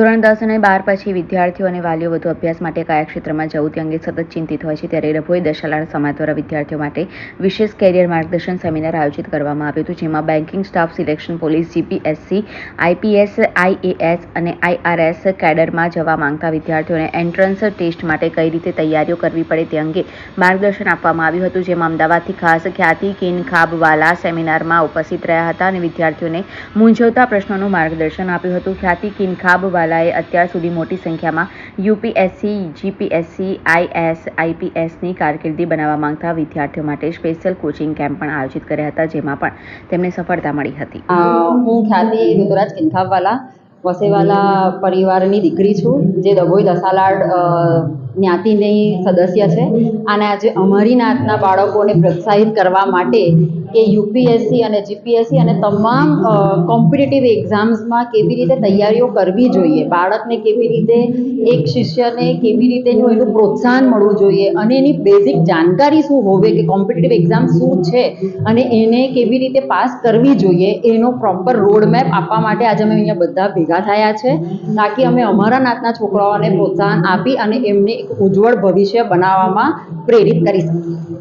ધોરણ દસ અને બાર પછી વિદ્યાર્થીઓ અને વાલીઓ વધુ અભ્યાસ માટે કયા ક્ષેત્રમાં જવું તે અંગે સતત ચિંતિત હોય છે. ત્યારે રભોઈ દશાલાળ સમાજ દ્વારા વિદ્યાર્થીઓ માટે વિશેષ કેરિયર માર્ગદર્શન સેમિનાર આયોજિત કરવામાં આવ્યું હતું, જેમાં banking staff selection police GPSC IPS IAS અને આઈઆરએસ કેડરમાં જવા માંગતા વિદ્યાર્થીઓને એન્ટ્રન્સ ટેસ્ટ માટે કઈ રીતે તૈયારીઓ કરવી પડે તે અંગે માર્ગદર્શન આપવામાં આવ્યું હતું, જેમાં અમદાવાદથી ખાસ ખ્યાતિ, કિન ખાબવાલા સેમિનારમાં ઉપસ્થિત રહ્યા હતા અને વિદ્યાર્થીઓને મૂંઝવતા પ્રશ્નોનું માર્ગદર્શન આપ્યું હતું. ખ્યાતિ, કિન ખાબવાલાએ અત્યાર સુધી મોટી સંખ્યામાં યુપીએસસી, જીપીએસસી, આઈએસ, આઈપીએસની કારકિર્દી બનાવવા માંગતા વિદ્યાર્થીઓ માટે સ્પેશિયલ કોચિંગ કેમ્પ પણ આયોજિત કર્યા હતા, જેમાં પણ તેમને સફળતા મળી હતી. હું ખ્યાતિ ઋતુરાજ કિંથાવવાલા વસેવાલા પરિવારની દીકરી છું, જે ડભોઈ દસાલાડ જ્ઞાતિની સદસ્ય છે. અને આજે અમારી નાતના બાળકોને પ્રોત્સાહિત કરવા માટે કે યુપીએસસી અને જીપીએસસી અને તમામ કોમ્પિટિટિવ એક્ઝામ્સમાં કેવી રીતે તૈયારીઓ કરવી જોઈએ, બાળકને કેવી રીતે એક શિષ્યને કેવી રીતે એનું પ્રોત્સાહન મળવું જોઈએ અને એની બેઝિક જાણકારી શું હોવે કે કોમ્પિટિટિવ એક્ઝામ શું છે અને એને કેવી રીતે પાસ કરવી જોઈએ એનો પ્રોપર રોડ મેપ આપવા માટે આજે અમે અહીંયા બધા ભેગા થયા છે. તાકી અમે અમારા નાતના છોકરાઓને પ્રોત્સાહન આપી અને એમને ઉજ્જવળ ભવિષ્ય બનાવવામાં પ્રેરિત કરી શકીએ